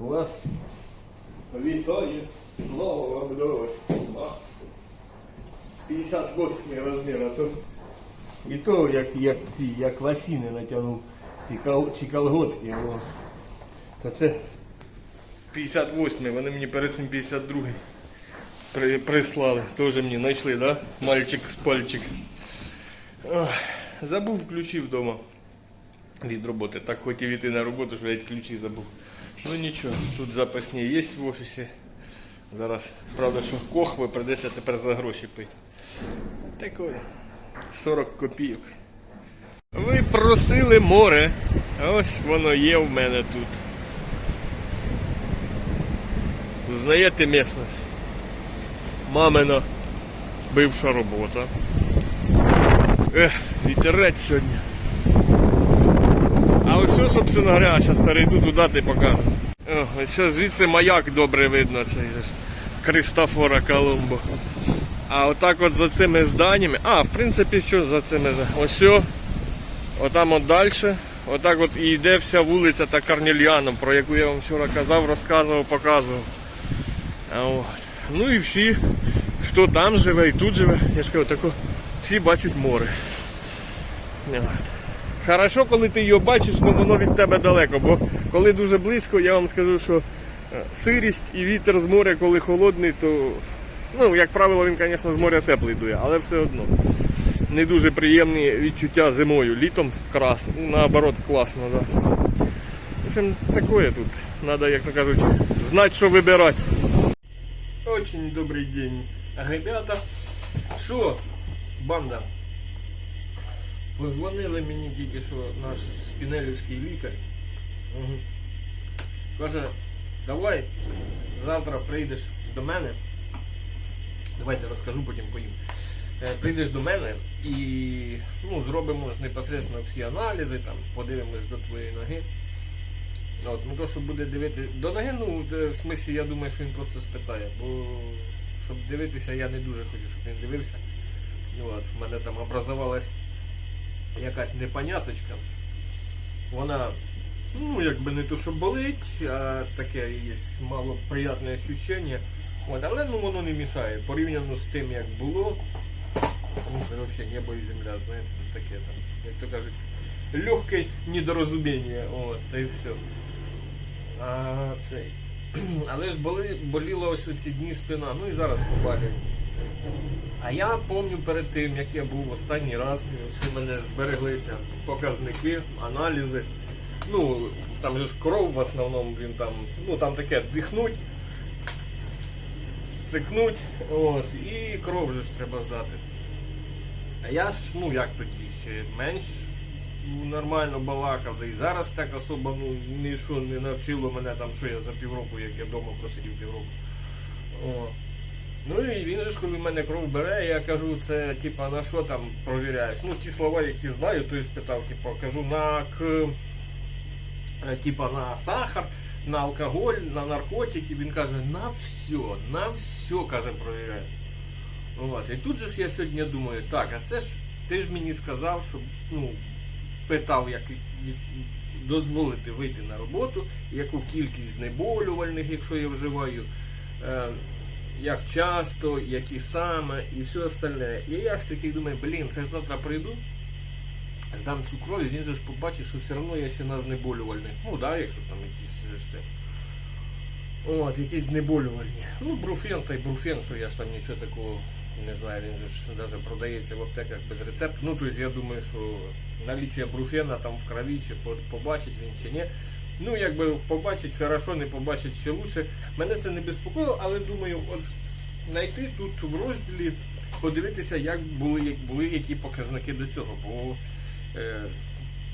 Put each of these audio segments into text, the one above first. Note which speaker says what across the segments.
Speaker 1: Вас вітаю. Слава вам дорожче. 58 розмір, а то і то як, як ці, як ласіни натягнув, ці кол, чи колготки. О. То це 58 вони мені перед цим 52 при, прислали. Теж мені знайшли, да? Мальчик з пальчик. Забув ключі вдома від роботи. Так хотів іти на роботу, що я ключі забув. Ну нічого, тут запасні є в офісі. Зараз, правда, що кохви придеться тепер за гроші пити. Такое. 40 копійок. Ви просили море. Ось воно є в мене тут. Знаєте місцевість? Мамина бивша робота. Ех, вітерець сьогодні. Ось, ось, собственно говоря, зараз перейду туди ти покажу. Ось ось звідси маяк добре видно, цей Кристофора Колумбо. А отак от за цими зданнями. А, в принципі, що за цими зданнями? Ось, отам от далі. Отак от і йде вся вулиця та Карнільяном, про яку я вам вчора казав, розказував, показував. От. Ну і всі, хто там живе і тут живе, я ж кажу, тако, всі бачать море. От. Хорошо, коли ти його бачиш, але воно від тебе далеко, бо коли дуже близько, я вам скажу, що е, сирість і вітер з моря, коли холодний, то, ну, як правило, він, звісно, з моря теплий дує, але все одно. Не дуже приємні відчуття зимою. Літом крас, наоборот, класно, да. В общем, такое тут. Надо, як то кажуть, знати, що вибирати. Очень добрий день, ребята. Що, банда? Позвонили мені тільки що наш спінелівський лікар. Угу. Каже, давай завтра прийдеш до мене. Давайте розкажу, потім поїм. Е, Прийдеш до мене і ну, зробимо ж непосередньо всі аналізи, там, подивимось до твоєї ноги. От, ну то, що буде дивити. До ноги, ну, в смислі, я думаю, що він просто спитає, бо щоб дивитися, я не дуже хочу, щоб він дивився. От, в мене там образувалась якась непоняточка. Вона, ну, якби не то, що болить, а таке є малоприятне ощущення. От, але ну, воно не мішає. Порівняно з тим, як було. Ну, взагалі небо і земля, знаєте, таке там, як то кажуть, легке недорозуміння. От, та й все. А, цей. Але ж боли, боліла ось у ці дні спина, ну і зараз побалює. А я пам'ятаю перед тим, як я був останній раз, що в мене збереглися показники, аналізи. Ну, там ж кров в основному, він там, ну там таке дихнуть, сцикнуть, от, і кров же ж треба здати. А я ж, ну як тоді, ще менш нормально балакав, да і зараз так особо ну, ніщо не навчило мене там, що я за півроку, як я вдома просидів півроку. О. Ну і він же ж, коли в мене кров бере, я кажу, це типа на що там провіряєш? Ну, ті слова, які знаю, то і спитав, типа, кажу, на к, е, типа, на сахар, на алкоголь, на наркотики. Він каже, на все, на все, каже, провіряю. От. І тут же ж я сьогодні думаю, так, а це ж ти ж мені сказав, що ну, питав, як дозволити вийти на роботу, яку кількість знеболювальних, якщо я вживаю. Як часто, які саме і все остальне. І я ж такий думаю, блін, це ж завтра прийду, здам цю кров, і він же ж побачить, що все одно я ще на знеболювальних. Ну да, якщо там якісь ж це. От, якісь знеболювальні. Ну, бруфен та й бруфен, що я ж там нічого такого не знаю, він же ж навіть продається в аптеках без рецепту. Ну, тобто я думаю, що налічує бруфена там в крові, чи побачить він чи ні. Ну, якби побачить хорошо, не побачить ще лучше. Мене це не безпокоїло, але думаю, от знайти тут в розділі, подивитися, як були, як були які показники до цього. Бо е,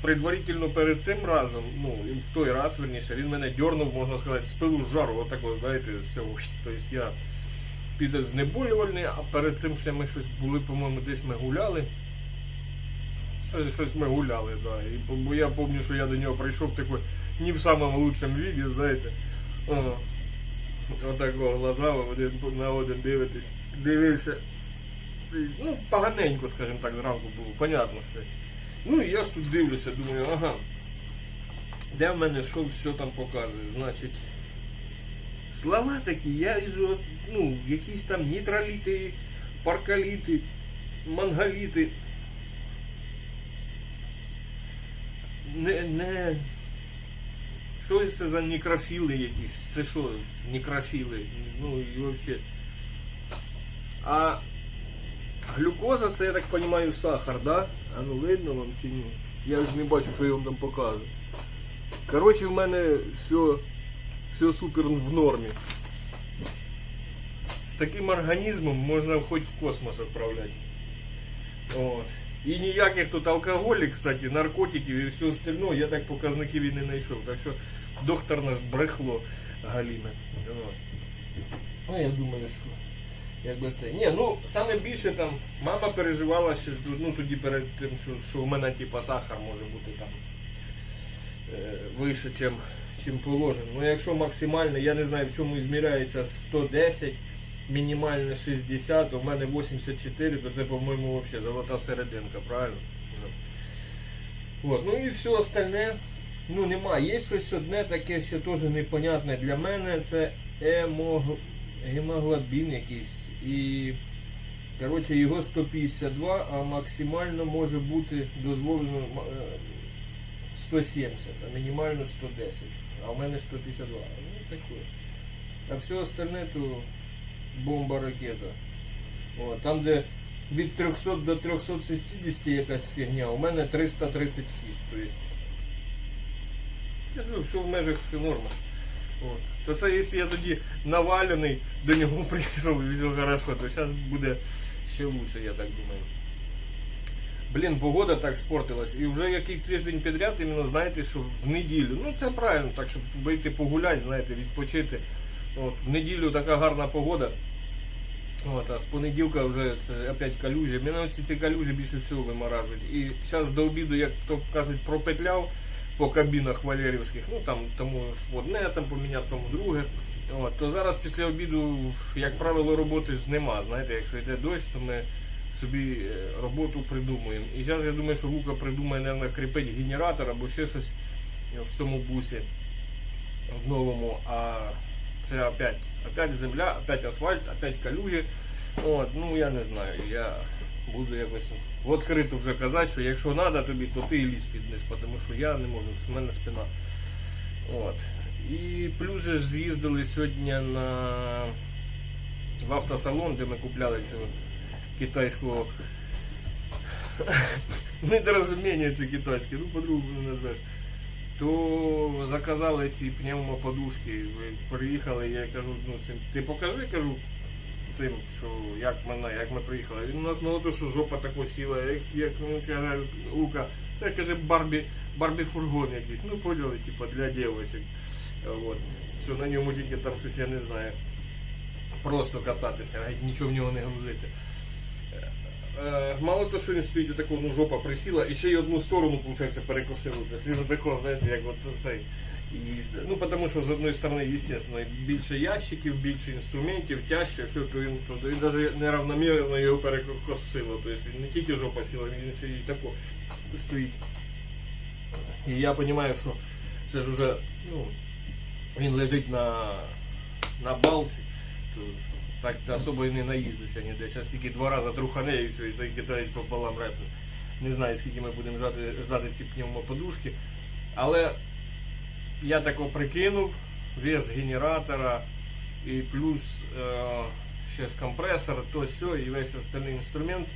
Speaker 1: предварительно перед цим разом, ну, в той раз, верніше, він мене дьорнув, можна сказати, з пилу з жару, отак, от, знаєте, з. Тобто я під знеболювальний, а перед цим ще ми щось були, по-моєму, десь ми гуляли. Щось, ми гуляли, да. Бо я пам'ятаю, що я до нього прийшов такий, не в самому лучшому віді, знаєте. О, отакого глаза один на один дивитись. Дивився. Ну, поганенько, скажімо так, зранку було, понятно, що. Ну і я ж тут дивлюся, думаю, ага. Де в мене що все там показує? Значить, слова такі, я от, ну, якісь там нітроліти, паркаліти, мангаліти. Не, не. Що це за нікрофіли якісь? Це що, нікрофіли? Ну і взагалі. А глюкоза це, я так розумію, сахар, да? А ну видно вам чи ні? Я ж не бачу, що я вам там показую. Коротше, в мене все, все супер в нормі. З таким організмом можна хоч в космос відправляти. От. І ніяких тут алкоголів, кстати, наркотиків і все остальное, я так показників і не знайшов. Так що доктор наш брехло Галіна. Ну, я думаю, що. Якби це. Ні, ну саме більше там мама переживала, що ну тоді перед тим, що, що у мене типа сахар може бути там е, вище, чим, чим положено. Ну якщо максимально, я не знаю в чому зміряється 110, мінімально 60, у мене 84, то це, по-моєму, взагалі золота серединка, правильно? Ну. От, ну і все остальне. Ну нема. Є щось одне таке, що теж непонятне для мене. Це емог... гемоглобін якийсь. І коротше, його 152, а максимально може бути дозволено е, 170, а мінімально 110. А у мене 152. Ну таке. А все остальне то бомба ракета. О, там, де від 300 до 360 якась фігня, у мене 336. Тобто, кажу, все в межах норми. От. То це якщо я тоді навалений до нього прийшов і все хорошо, то зараз буде ще лучше, я так думаю. Блін, погода так спортилась. І вже який тиждень підряд, іменно знаєте, що в неділю. Ну це правильно, так щоб вийти погуляти, знаєте, відпочити. От, в неділю така гарна погода. От, а з понеділка вже це опять калюжі. Мене ці, ці калюжі більше всього виморажують. І зараз до обіду, як то кажуть, пропетляв по кабінах валерівських, ну там тому одне там поміняв, тому друге. От, то зараз після обіду, як правило, роботи ж нема. Знаєте, якщо йде дощ, то ми собі е, роботу придумуємо. І зараз я думаю, що Лука придумає, мабуть, кріпить генератор або ще щось в цьому бусі в новому. А це опять, опять земля, опять асфальт, опять калюжі. От, ну я не знаю. Я буду якось відкрито вже казати, що якщо треба тобі, то ти і лізь під низ, тому що я не можу, в мене спина. От. І плюс же ж з'їздили сьогодні на в автосалон, де ми купляли цього китайського недорозуміння це китайське, ну по-другому не назвеш. То заказали ці пневмоподушки, приїхали, я кажу, ну цим, ти покажи, кажу, цим, що як мене, як ми приїхали. Він у нас мало то, що жопа тако сіла, як, як він каже, Лука, це каже Барбі, Барбі фургон якийсь. Ну поняли, типа для дівчаток. Вот. Що на ньому тільки там щось я не знаю. Просто кататися, геть нічого в нього не грузити. Е, Мало то, що він стоїть отако, ну жопа присіла, і ще й одну сторону, виходить, перекосило. Тобто знаєте, як от цей. І, ну, тому що з одної сторони, звісно, більше ящиків, більше інструментів, тяжче, все, то він, то він навіть неравномірно його перекосило. Тобто він не тільки жопа сіла, він ще й тако стоїть. І я розумію, що це ж уже, ну, він лежить на, на балці, то так особо і не наїздиться ніде. Зараз тільки два рази трухане і все, і той китаєць пополам репне. Не знаю, скільки ми будемо ждати, ждати ці пневмоподушки. Але я тако прикинув вес генератора і плюс е, ще ж компресор, то все, і весь остальний інструмент.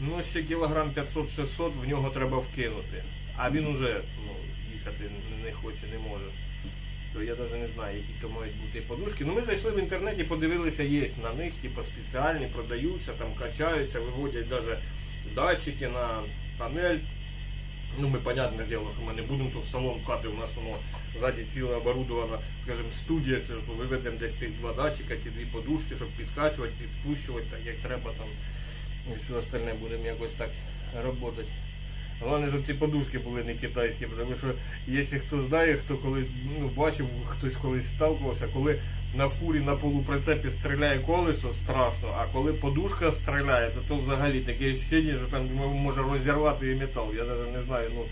Speaker 1: Ну, ще кілограм 500-600 в нього треба вкинути. А він уже ну, їхати не хоче, не може. То я навіть не знаю, які то мають бути подушки. Ну ми зайшли в інтернеті, подивилися, є на них, типу спеціальні, продаються, там качаються, виводять навіть датчики на панель. Ну, ми, понятне діло, що ми не будемо тут в салон пхати, у нас воно ззаді ціле оборудована, скажімо, студія, виведемо десь тих два датчика, ті дві подушки, щоб підкачувати, підспущувати, так як треба там. І все остальне будемо якось так працювати. Головне, щоб ці подушки були не китайські, тому що якщо хто знає, хто колись ну, бачив, хтось колись сталкувався, коли на фурі на полуприцепі стріляє колесо, страшно, а коли подушка стріляє, то, то взагалі таке відчуття, що там може розірвати і метал. Я навіть не знаю, ну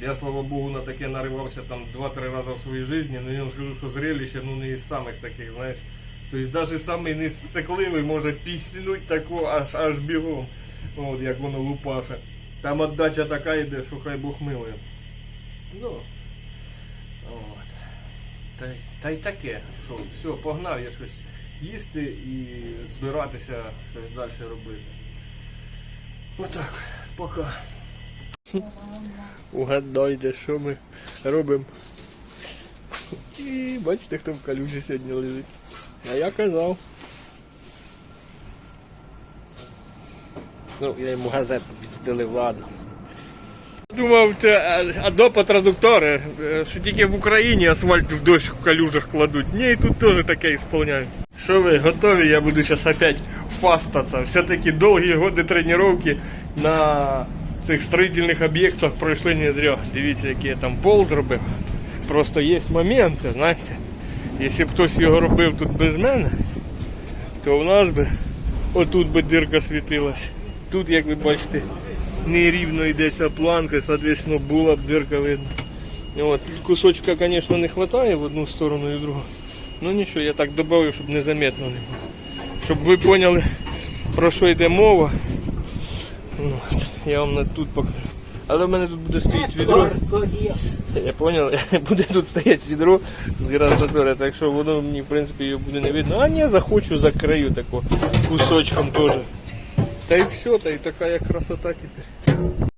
Speaker 1: Я, слава Богу, на таке наривався там 2-3 рази в своїй житті, але я вам скажу, що зрелище ну, не із самих таких, знаєш. Тобто навіть самий несцикливий може піснуть тако аж аж бігом. От як воно лупаше. Там отдача така йде, що хай Бог милує. Ну. От. Та, й- та й таке, що все, погнав я щось їсти і збиратися щось далі робити. Отак, пока. Угадайте, що ми робимо. І бачите, хто в калюжі сьогодні лежить. А я казав. Ну, я йому газету підстелив, ладно. Думав, це а, адопа-традуктори, е, що тільки в Україні асфальт в дощ в калюжах кладуть. Ні, і тут теж таке ісполняють. Що ви готові? Я буду зараз опять фастатися. Все-таки довгі годи тренування на цих строїтельних об'єктах пройшли не зря. Дивіться, який я там пол зробив. Просто є моменти, знаєте. Якщо б хтось його робив тут без мене, то в нас би отут би дирка світилась. Тут, як ви бачите, нерівно йде ця планка, соответственно, була б дирка видно. От, кусочка, звісно, не вистачає в одну сторону і в другу. Ну нічого, я так додав, щоб незаметно не було. Щоб ви поняли, про що йде мова. От, я вам тут покажу. Але в мене тут буде стоїть відро. Я понял, буде тут стоять відро з гранатури, так що воно мені в принципі його буде не видно. А ні, захочу, закрию тако кусочком теж. Та и все, та и такая красота тепер.